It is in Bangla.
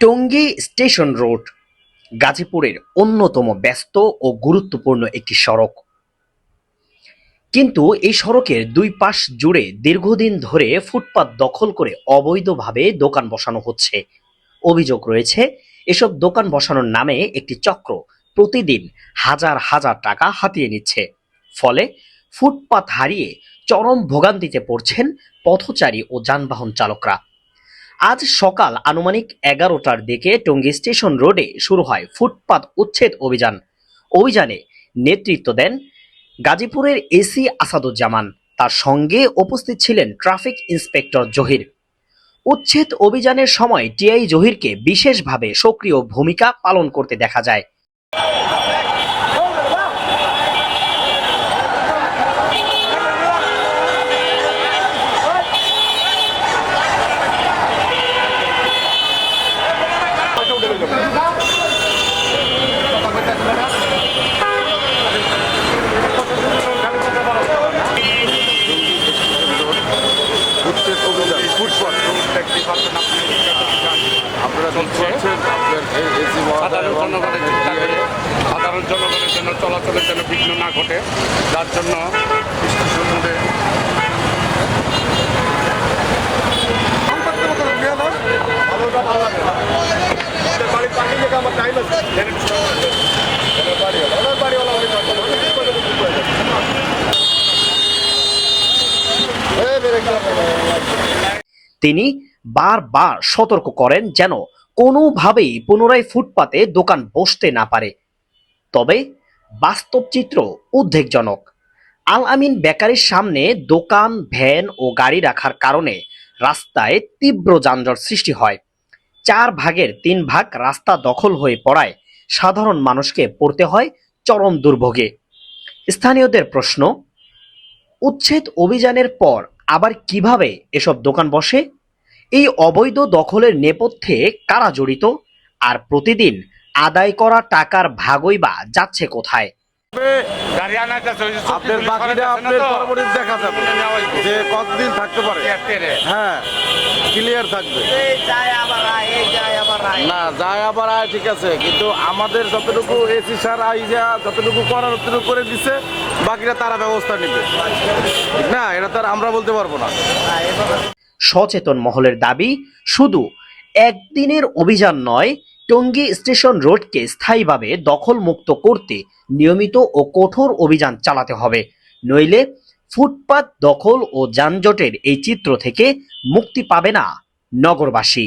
টঙ্গী স্টেশন রোড, গাজীপুরের অন্যতম ব্যস্ত ও গুরুত্বপূর্ণ একটি সড়ক। কিন্তু এই সড়কের দুই পাশ জুড়ে দীর্ঘদিন ধরে ফুটপাত দখল করে অবৈধভাবে দোকান বসানো হচ্ছে। অভিযোগ রয়েছে, এসব দোকান বসানোর নামে একটি চক্র প্রতিদিন হাজার হাজার টাকা হাতিয়ে নিচ্ছে। ফলে ফুটপাত হারিয়ে চরম ভোগান্তিতে পড়ছেন পথচারী ও যানবাহন চালকরা। আজ সকাল আনুমানিক এগারোটার দিকে টঙ্গী স্টেশন রোডে শুরু হয় ফুটপাত উচ্ছেদ অভিযান। অভিযানে নেতৃত্ব দেন গাজীপুরের এসি আসাদুজ্জামান। তার সঙ্গে উপস্থিত ছিলেন ট্রাফিক ইন্সপেক্টর জহির। উচ্ছেদ অভিযানের সময় টিআই জহিরকে বিশেষভাবে সক্রিয় ভূমিকা পালন করতে দেখা যায় উচ্ছেদ অভিযান ফুটপাত সাধারণ জনগণের সাধারণ জনগণের জন্য চলাচলের বিঘ্ন না ঘটে, যার জন্য তিনি বারবার সতর্ক করেন যেন কোনোভাবেই পুনরায় ফুটপাতে দোকান বসতে না পারে। তবে বাস্তব চিত্র উদ্বেগজনক। আল আমিন বেকারির সামনে দোকান, ভ্যান ও গাড়ি রাখার কারণে রাস্তায় তীব্র যানজট সৃষ্টি হয়। চার ভাগের তিন ভাগ রাস্তা দখল হয়ে পড়ায় সাধারণ মানুষকে পড়তে হয় চরম দুর্ভোগে। স্থানীয়দের প্রশ্ন, উচ্ছেদ অভিযানের পর আবার কীভাবে এসব দোকান বসে? এই অবৈধ দখলের নেপথ্যে কারা জড়িত? আর প্রতিদিন আদায় করা টাকার ভাগই বা যাচ্ছে কোথায়? আপনার বাকিটা না আপনার তো? দেখা যাবে। যে কতদিন থাকতে পারে। হ্যাঁ ক্লিয়ার থাকবে। না যায় আবার আয় ঠিক আছে। কিন্তু আমাদের যতটুকু এসি সার আইজা যতটুকু করার ততটুকু করে দিছে বাকিটা তারা ব্যবস্থা নিবে। না এটা তো আর আমরা বলতে পারব না। সচেতন মহলের দাবি, শুধু একদিনের অভিযান নয়, টঙ্গী স্টেশন রোডকে স্থায়ীভাবে দখলমুক্ত করতে নিয়মিত ও কঠোর অভিযান চালাতে হবে। নইলে ফুটপাত দখল ও যানজটের এই চিত্র থেকে মুক্তি পাবে না নগরবাসী।